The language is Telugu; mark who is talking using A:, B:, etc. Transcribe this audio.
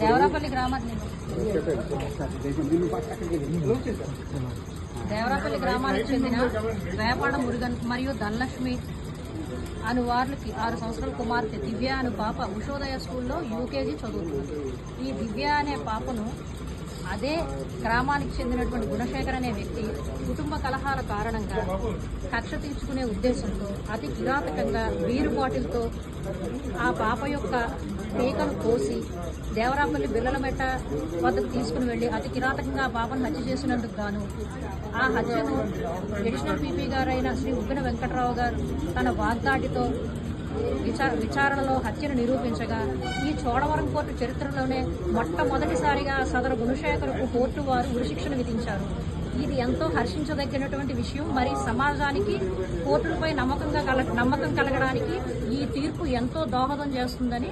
A: దేవరాపల్లి గ్రామాన్ని. దేవరాపల్లి గ్రామానికి చెందిన వేపాడ మురుగన్ మరియు ధనలక్ష్మి అను వార్లకి ఆరు సంవత్సరాల కుమార్తె దివ్య అను పాప ఉషోదయ స్కూల్లో యూకేజీ చదువుతుంది. ఈ దివ్య అనే పాపను అదే గ్రామానికి చెందినటువంటి గుణశేఖర్ అనే వ్యక్తి కుటుంబ కలహాల కారణంగా కక్ష తీర్చుకునే ఉద్దేశంతో అతి కిరాతకంగా వీరు బాటిల్తో ఆ పాప యొక్క పేకను కోసి దేవరాపల్లి బిల్లలమెట్ట వద్దకు తీసుకుని వెళ్ళి అతి కిరాతకంగా ఆ పాపను హత్య చేసినందుకు గాను ఆ హత్యను అడిషనల్ పీపీ గారైన శ్రీ ఉప్పిన వెంకట్రావు గారు తన వాగ్దాటితో విచార విచారణలో హత్యను నిరూపించగా ఈ చోడవరం కోర్టు చరిత్రలోనే మొట్టమొదటిసారిగా సదరు గుణశేఖర్కు కోర్టు వారు ఉరిశిక్షణ విధించారు. ఇది ఎంతో హర్షించదగినటువంటి విషయం. మరి సమాజానికి కోర్టులపై నమ్మకంగా కల నమ్మకం కలగడానికి ఈ తీర్పు ఎంతో దోహదం చేస్తుందని